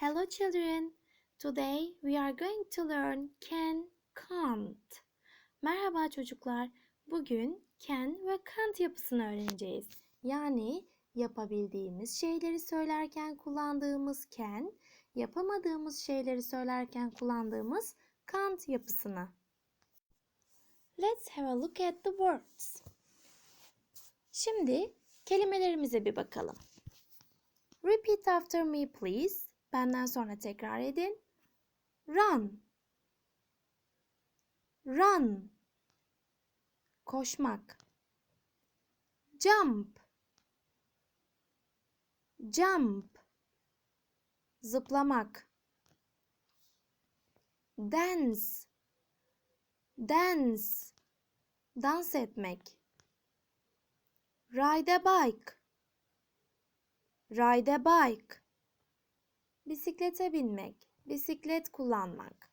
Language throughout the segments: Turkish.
Hello children. Today we are going to learn can, can't. Merhaba çocuklar. Bugün can ve can't yapısını öğreneceğiz. Yani yapabildiğimiz şeyleri söylerken kullandığımız can, yapamadığımız şeyleri söylerken kullandığımız can't yapısını. Let's have a look at the words. Şimdi kelimelerimize bir bakalım. Repeat after me please. Benden sonra tekrar edin. Run. Run. Koşmak. Jump. Jump. Zıplamak. Dance. Dance. Dans etmek. Ride a bike. Ride a bike. Bisiklete binmek, bisiklet kullanmak.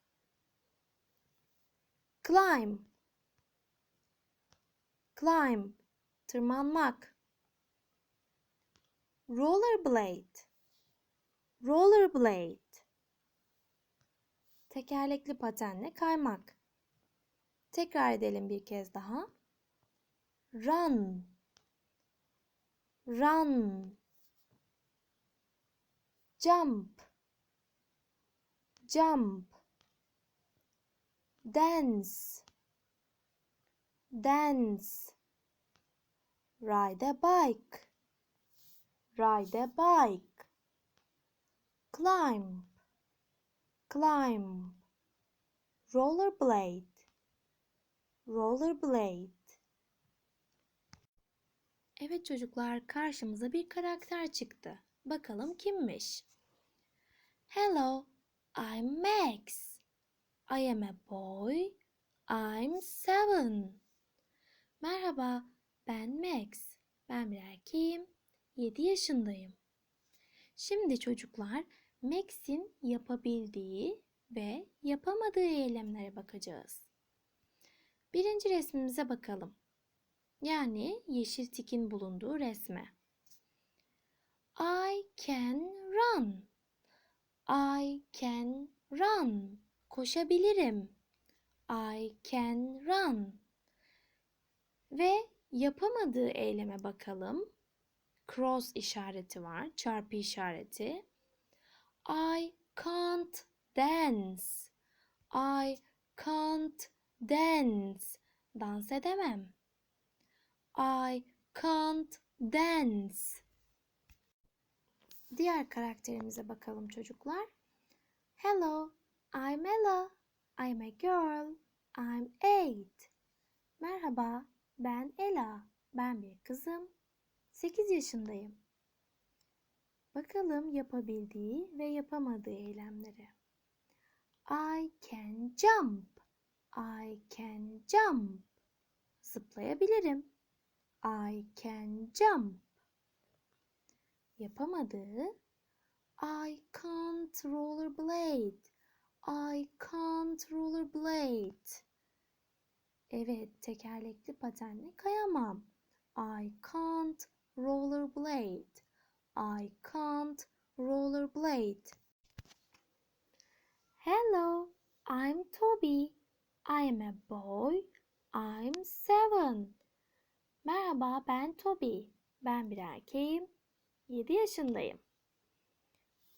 Climb. Climb. Tırmanmak. Rollerblade. Rollerblade. Tekerlekli patenle kaymak. Tekrar edelim bir kez daha. Run. Run. Jump. Jump. Dance. Dance. Ride a bike. Ride a bike. Climb. Climb. Rollerblade. Rollerblade. Evet çocuklar karşımıza bir karakter çıktı. Bakalım kimmiş? Hello, I'm Max. I am a boy. I'm seven. Merhaba, ben Max. Ben bir erkeğim. 7 yaşındayım. Şimdi çocuklar Max'in yapabildiği ve yapamadığı eylemlere bakacağız. Birinci resmimize bakalım. Yani yeşil tikin bulunduğu resme. I can run. I can run. Koşabilirim. I can run. Ve yapamadığı eyleme bakalım. Cross işareti var, çarpı işareti. I can't dance. I can't dance. Dans edemem. I can't dance. Diğer karakterimize bakalım çocuklar. Hello, I'm Ella. I'm a girl. I'm eight. Merhaba, ben Ella. Ben bir kızım. 8 yaşındayım. Bakalım yapabildiği ve yapamadığı eylemleri. I can jump. I can jump. Zıplayabilirim. I can jump. Yapamadığı I can't rollerblade. I can't rollerblade. Evet, tekerlekli patenle kayamam. I can't rollerblade. I can't rollerblade. Hello, I'm Toby. I'm a boy. I'm seven. Merhaba, ben Toby. Ben bir erkeğim. 7 yaşındayım.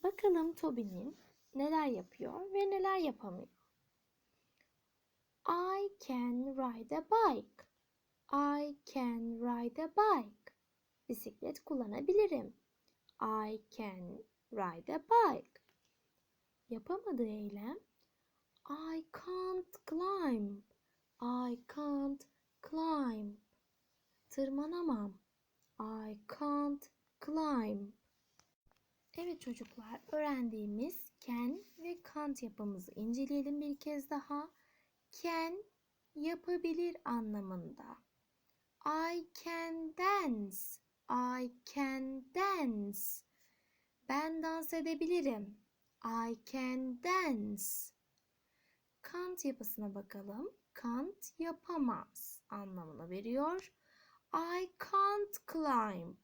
Bakalım Toby'nin neler yapıyor ve neler yapamıyor. I can ride a bike. I can ride a bike. Bisiklet kullanabilirim. I can ride a bike. Yapamadığı eylem I can't climb. I can't climb. Tırmanamam. I can't climb. Evet çocuklar öğrendiğimiz can ve can't yapımızı inceleyelim bir kez daha. Can yapabilir anlamında. I can dance. I can dance. Ben dans edebilirim. I can dance. Can't yapısına bakalım. Can't yapamaz anlamına veriyor. I can't climb.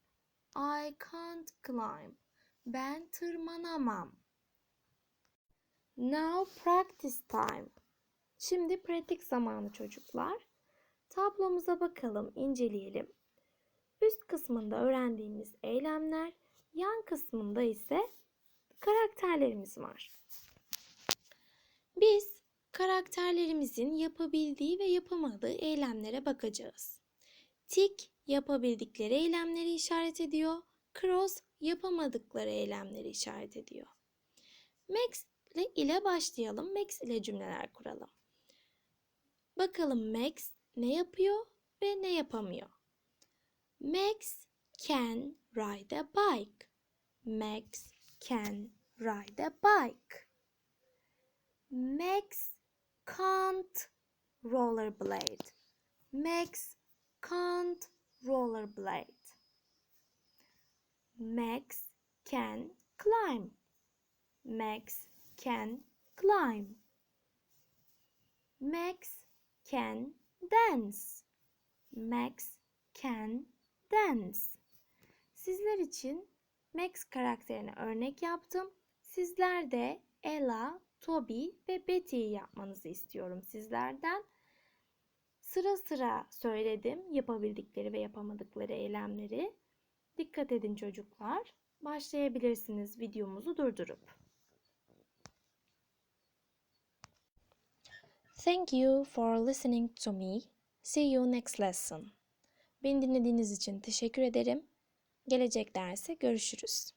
I can't climb. Ben tırmanamam. Now practice time. Şimdi pratik zamanı çocuklar. Tablomuza bakalım, inceleyelim. Üst kısmında öğrendiğimiz eylemler, yan kısmında ise karakterlerimiz var. Biz karakterlerimizin yapabildiği ve yapamadığı eylemlere bakacağız. Tik yapabildikleri eylemleri işaret ediyor. Cross yapamadıkları eylemleri işaret ediyor. Max ile, başlayalım. Max ile cümleler kuralım. Bakalım Max ne yapıyor ve ne yapamıyor. Max can ride a bike. Max can ride a bike. Max can't rollerblade. Max can't rollerblade. Max can climb. Max can climb. Max can dance. Max can dance. Sizler için Max karakterine örnek yaptım. Sizler de Ella, Toby ve Betty'yi yapmanızı istiyorum sizlerden. Sıra sıra söyledim yapabildikleri ve yapamadıkları eylemleri. Dikkat edin çocuklar. Başlayabilirsiniz videomuzu durdurup. Thank you for listening to me. See you next lesson. Beni dinlediğiniz için teşekkür ederim. Gelecek derse görüşürüz.